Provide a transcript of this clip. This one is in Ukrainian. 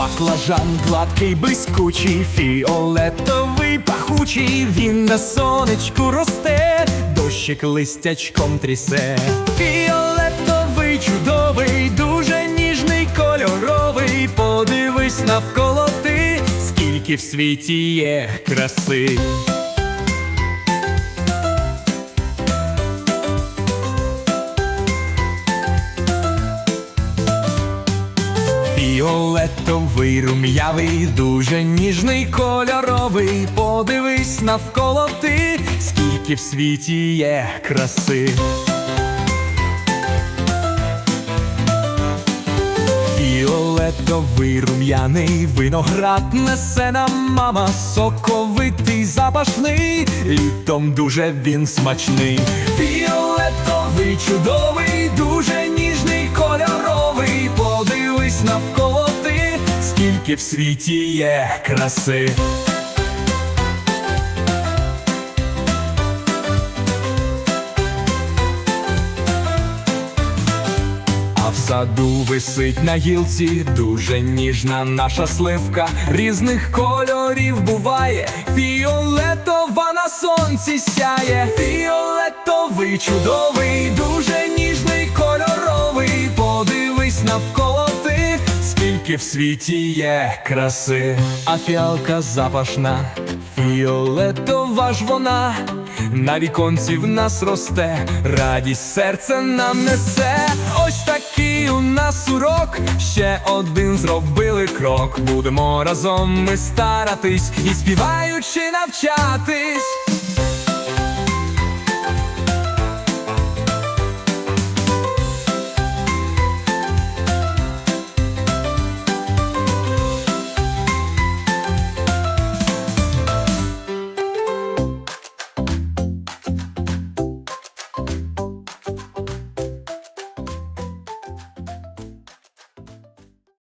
баклажан, гладкий, блискучий, фіолетовий, пахучий, він на сонечку росте, дощик листячком трісе. Фіолетовий, чудовий, дуже ніжний, кольоровий. Подивись навколо ти, скільки в світі є краси. Фіолетовий, рум'явий, дуже ніжний, кольоровий. Подивись навколо ти, скільки в світі є краси. Фіолетовий, рум'яний, виноград несе нам мама, соковитий, запашний, літом дуже він смачний. Фіолетовий, чудовий, дуже ніжний, кольоровий. Подивись навколо скільки в світі є краси. В саду висить на гілці дуже ніжна наша сливка, різних кольорів буває, фіолетова на сонці сяє, фіолетовий, чудовий, скільки в світі є краси, а фіалка запашна, фіолетова ж вона. На віконці в нас росте, радість серце нам несе. Ось такий у нас урок. Ще один зробили крок. Будемо разом ми старатись і співаючи навчатись.